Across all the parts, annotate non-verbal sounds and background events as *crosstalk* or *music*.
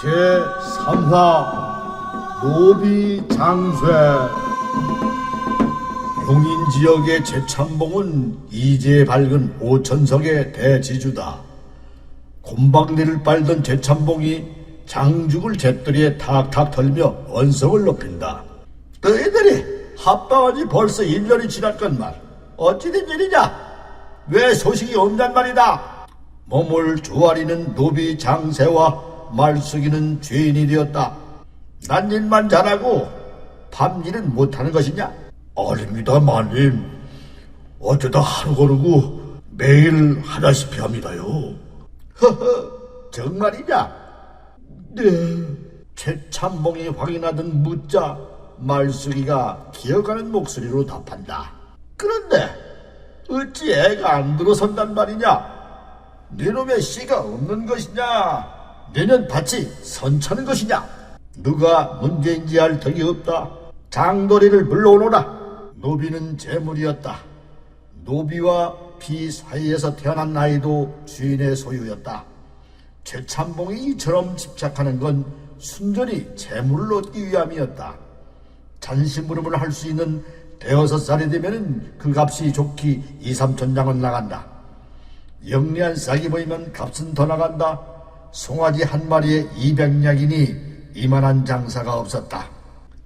제3화 노비 장쇠 용인 지역의 제참봉은 이제 밝은 오천석의 대지주다. 곰방리를 빨던 제참봉이 장죽을 제떨이에 탁탁 털며 언성을 높인다. 너희들이 합방한 지 벌써 1년이 지났건만 어찌 된 일이냐? 왜 소식이 없단 말이다? 몸을 조아리는 노비 장세와 말숙이는 죄인이 되었다. 난 일만 잘하고 밤일은 못하는 것이냐? 아닙니다, 마님. 어쩌다 하루 거르고 매일 하다시피 합니다요. 허허, 정말이냐? 네. 최참봉이 확인하던 묻자 말숙이가 기어가는 목소리로 답한다. 그런데 어찌 애가 안 들어선단 말이냐? 네놈의 씨가 없는 것이냐? 내년 밭이 선차는 것이냐? 누가 문제인지 알 턱이 없다. 장도리를 불러오너라. 노비는 재물이었다. 노비와 비 사이에서 태어난 아이도 주인의 소유였다. 최참봉이 이처럼 집착하는 건 순전히 재물을 얻기 위함이었다. 잔심부름을 할 수 있는 대여섯 살이 되면은 그 값이 좋기 2, 3천 장은 나간다. 영리한 싹이 보이면 값은 더 나간다. 송아지 한 마리에 200냥이니 이만한 장사가 없었다.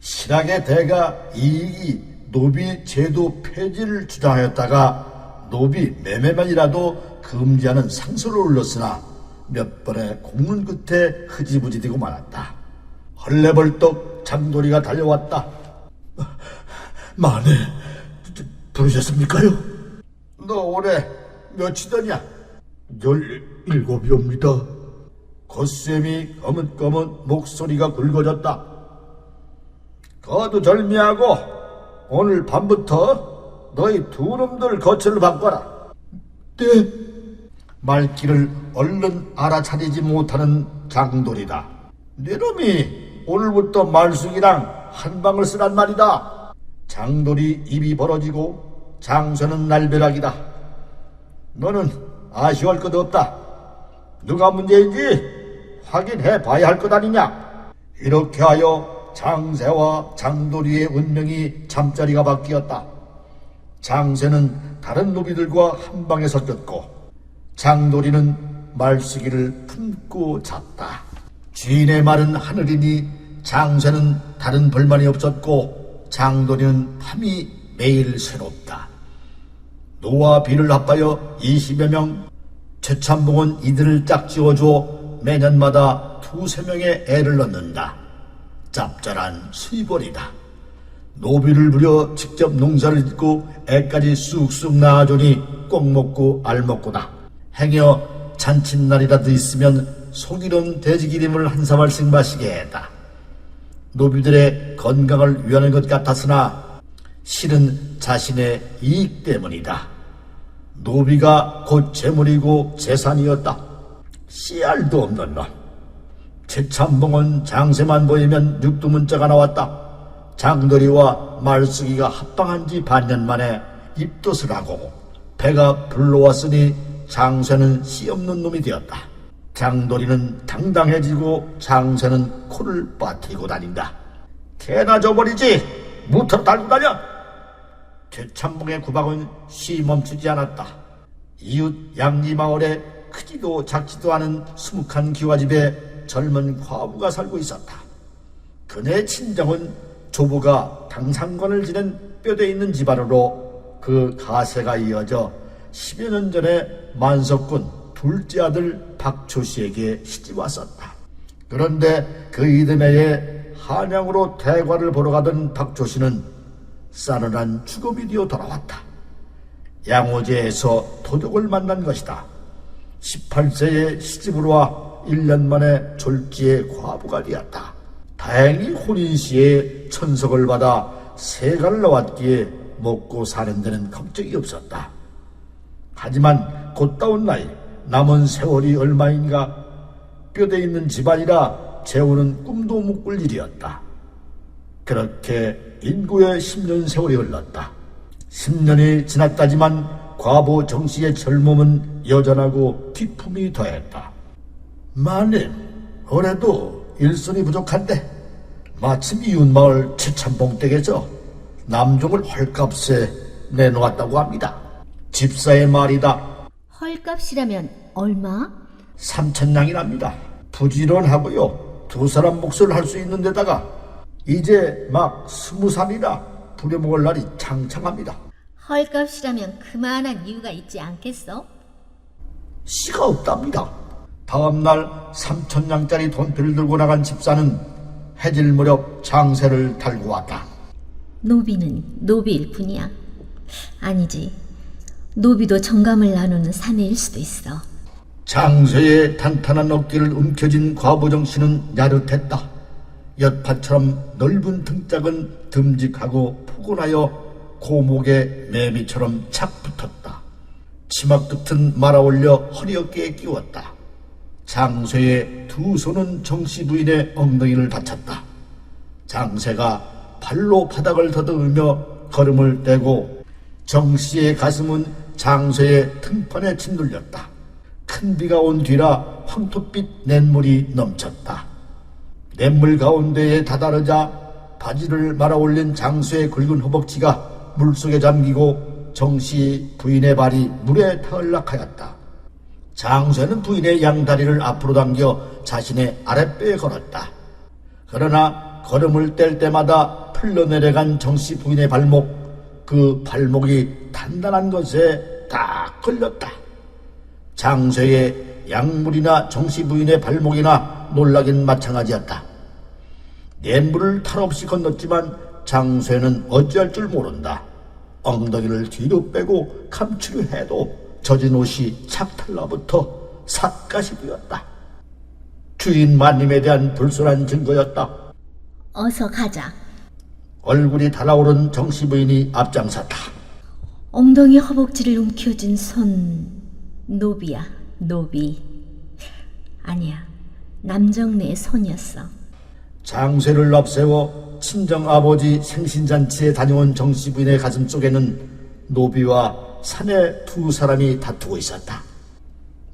신학의 대가 이익이 노비 제도 폐지를 주장하였다가 노비 매매만이라도 금지하는 상소를 올렸으나 몇 번의 공문 끝에 흐지부지 되고 말았다. 헐레벌떡 장돌이가 달려왔다. *laughs* 마네, 부르셨습니까요? 너 올해 몇이더냐? 열일곱이옵니다. 겉셈이 거뭇거뭇 목소리가 굵어졌다. 거두 절미하고 오늘 밤부터 너희 두 놈들 거처를 바꿔라. 네. 말귀를 얼른 알아차리지 못하는 장돌이다. 네 놈이 오늘부터 말숙이랑 한 방을 쓰란 말이다. 장돌이 입이 벌어지고 장쇠는 날벼락이다. 너는 아쉬워할 것 없다. 누가 문제인지 확인해 봐야 할 것 아니냐. 이렇게 하여 장세와 장돌이의 운명이 잠자리가 바뀌었다. 장세는 다른 노비들과 한 방에 섞였고 장돌이는 말쓰기를 품고 잤다. 주인의 말은 하늘이니 장세는 다른 불만이 없었고 장돌이는 밤이 매일 새롭다. 노와 비를 합하여 20여 명, 최참봉은 이들을 짝지어줘 매년마다 두세 명의 애를 낳는다. 짭짤한 수입원이다. 노비를 부려 직접 농사를 짓고 애까지 쑥쑥 낳아주니 꼭 먹고 알 먹고다. 행여 잔칫날이라도 있으면 속이는 돼지기름을 한 사발씩 마시게 했다. 노비들의 건강을 위하는 것 같았으나 실은 자신의 이익 때문이다. 노비가 곧 재물이고 재산이었다. 씨알도 없는 놈. 최참봉은 장세만 보이면 육두문자가 나왔다. 장돌이와 말숙이가 합방한 지 반년 만에 입덧을 하고 배가 불러왔으니 장쇠는 씨 없는 놈이 되었다. 장돌이는 당당해지고 장쇠는 코를 빠뜨리고 다닌다. 개나 줘버리지 무터로 달고 다녀. 최참봉의 구박은 쉬 멈추지 않았다. 이웃 양리마을에 크지도 작지도 않은 수묵한 기와집에 젊은 과부가 살고 있었다. 그네 친정은 조부가 당상관을 지낸 뼈대 있는 집안으로 그 가세가 이어져 10여 년 전에 만석군 둘째 아들 박초 씨에게 시집 왔었다. 그런데 그 이듬해에 한양으로 대과를 보러 가던 박초 씨는 싸늘한 죽음이 되어 돌아왔다. 양호제에서 도둑을 만난 것이다. 18세에 시집으로 와 1년 만에 졸지에 과부가 되었다. 다행히 혼인시에 천석을 받아 세가를 나왔기에 먹고 사는 데는 걱정이 없었다. 하지만 곧다운 나이 남은 세월이 얼마인가 뼈대 있는 집안이라 재우는 꿈도 못 꿀 일이었다. 그렇게 인구의 10년 세월이 흘렀다. 10년이 지났다지만 과부 정씨의 젊음은 여전하고 기품이 더했다. 마님, 올해도 일손이 부족한데 마침 이웃마을 최참봉 댁에서 남종을 헐값에 내놓았다고 합니다. 집사의 말이다. 헐값이라면 얼마? 삼천냥이랍니다. 부지런하고요. 두 사람 몫을 할수 있는 데다가 이제 막 스무 살이라 부려먹을 날이 창창합니다. 헐값이라면 그만한 이유가 있지 않겠어? 씨가 없답니다. 다음날 삼천냥짜리 돈피를 들고 나간 집사는 해질 무렵 장세를 달고 왔다. 노비는 노비일 뿐이야. 아니지. 노비도 정감을 나누는 사내일 수도 있어. 장세의 탄탄한 어깨를 움켜쥔 과부정 씨는 야릇했다. 엿파처럼 넓은 등짝은 듬직하고 포근하여 고목의 매미처럼 착 붙었다. 치마 끝은 말아 올려 허리 어깨에 끼웠다. 장쇠의 두 손은 정씨 부인의 엉덩이를 받쳤다. 장세가 발로 바닥을 더듬으며 걸음을 떼고 정씨의 가슴은 장쇠의 등판에 짓눌렸다. 큰 비가 온 뒤라 황토빛 냇물이 넘쳤다. 냇물 가운데에 다다르자 바지를 말아 올린 장수의 굵은 허벅지가 물속에 잠기고 정씨 부인의 발이 물에 타을락하였다. 장수는 부인의 양다리를 앞으로 당겨 자신의 아랫배에 걸었다. 그러나 걸음을 뗄 때마다 풀러내려간 정씨 부인의 발목, 그 발목이 단단한 것에 딱 걸렸다. 장쇠의 약물이나 정씨 부인의 발목이나 놀라긴 마찬가지였다. 냇물을 탈 없이 건넜지만 장쇠는 어찌할 줄 모른다. 엉덩이를 뒤로 빼고 감추려 해도 젖은 옷이 착탈라부터 삿갓이 되었다. 주인 마님에 대한 불순한 증거였다. 어서 가자. 얼굴이 달아오른 정씨 부인이 앞장섰다. 엉덩이 허벅지를 움켜쥔 손 노비야 노비 아니야 남정네의 손이었어 장쇠를 앞세워 친정 아버지 생신잔치에 다녀온 정씨 부인의 가슴 속에는 노비와 사내 두 사람이 다투고 있었다.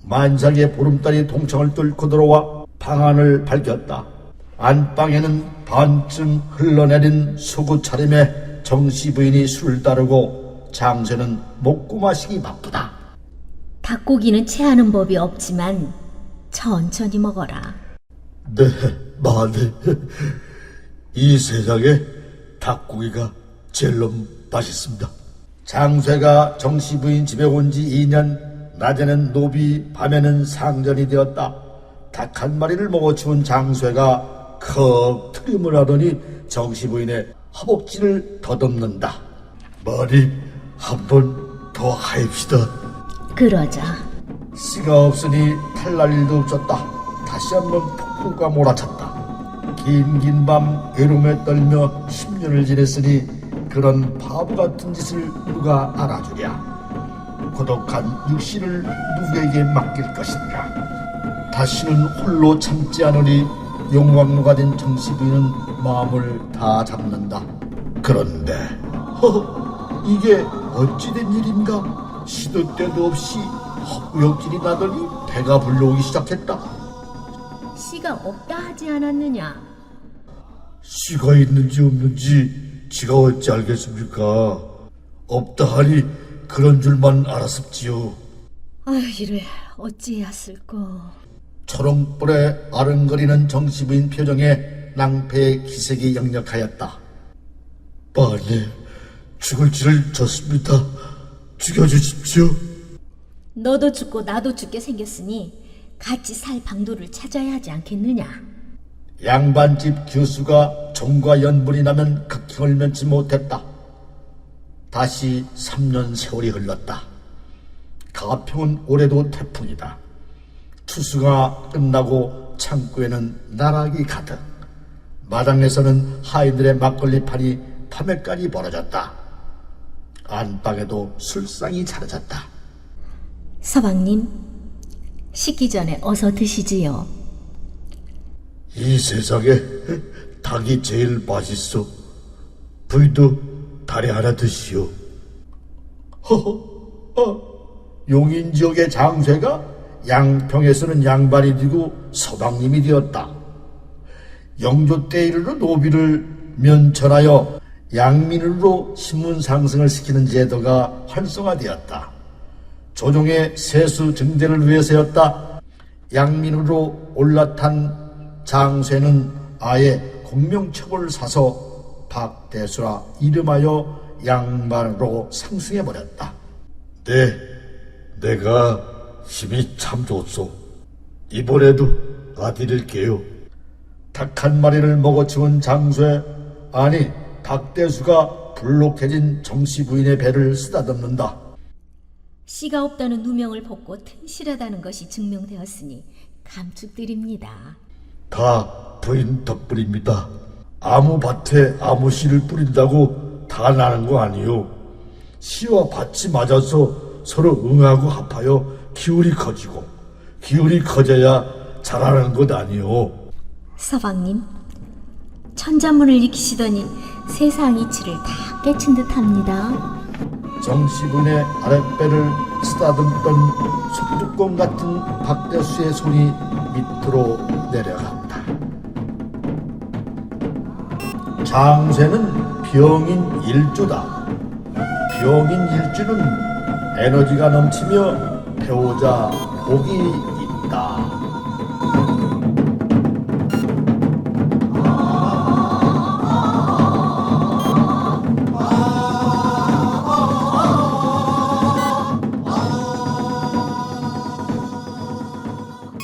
만삭의 보름달이 동창을 뚫고 들어와 방안을 밝혔다. 안방에는 반쯤 흘러내린 소구 차림에 정씨 부인이 술을 따르고 장쇠는 먹고 마시기 바쁘다. 닭고기는 체하는 법이 없지만 천천히 먹어라 네, 마네. 이 세상에 닭고기가 제일 맛있습니다. 장쇠가 정씨 부인 집에 온 지 2년, 낮에는 노비, 밤에는 상전이 되었다. 닭 한 마리를 먹어치운 장쇠가 컥 트림을 하더니 정씨 부인의 허벅지를 더듬는다. 머리 한 번 더 하입시다. 그러자 씨가 없으니 탈날 일도 없었다. 다시 한번 폭풍과 몰아쳤다. 긴긴 밤 외로움에 떨며 10년을 지냈으니 그런 바보 같은 짓을 누가 알아주랴. 고독한 육신을 누구에게 맡길 것인가. 다시는 홀로 참지 않으니 용왕로가 된 정시부인은 마음을 다 잡는다. 그런데 허, 이게 어찌된 일인가? 시도 때도 없이 헛구역질이 나더니 배가 불러오기 시작했다. 씨가 없다 하지 않았느냐 씨가 있는지 없는지 지가 어찌 알겠습니까? 없다 하니 그런 줄만 알았습지요. 아휴 이를 어찌해야 쓸꼬 초롱불에 아른거리는 정시부인 표정에 낭패의 기색이 역력하였다. 마네, 죽을 지를 졌습니다. 죽여주십시오. 너도 죽고 나도 죽게 생겼으니 같이 살 방도를 찾아야 하지 않겠느냐 양반집 교수가 종과 연분이 나면 극형을 면치 못했다. 다시 3년 세월이 흘렀다. 가평은 올해도 태풍이다. 추수가 끝나고 창고에는 나락이 가득. 마당에서는 하인들의 막걸리 판이 밤에까지 벌어졌다. 안방에도 술상이 차려졌다. 서방님 식기 전에 어서 드시지요 이 세상에 닭이 제일 맛있어. 부인도 다리 하나 드시오. 허허, 어, 용인 지역의 장쇠가 양평에서는 양반이 되고 서방님이 되었다. 영조 때 이르러 노비를 면천하여 양민으로 신분 상승을 시키는 제도가 활성화되었다. 조종의 세수 증대를 위해서였다. 양민으로 올라탄 장쇠는 아예 공명척을 사서 박대수라 이름하여 양반으로 상승해버렸다. 네, 내가 힘이 참 좋소. 이번에도 아드릴게요. 닭 한 마리를 먹어 치운 장쇠, 아니, 박대수가 불록해진 정씨 부인의 배를 쓰다듬는다. 씨가 없다는 누명을 벗고 튼실하다는 것이 증명되었으니 감축드립니다. 다 부인 덕분입니다. 아무 밭에 아무 씨를 뿌린다고 다 나는 거 아니요. 씨와 밭이 맞아서 서로 응하고 합하여 기울이 커지고 기울이 커져야 자라는 것 아니요. 서방님, 천자문을 익히시더니 세상 이치를 다 깨친 듯합니다. 정씨분의 아랫배를 쓰다듬던 속뚜껑 같은 박대수의 손이 밑으로 내려간 장쇠는 병인 일주다. 병인 일주는 에너지가 넘치며 배우자 복이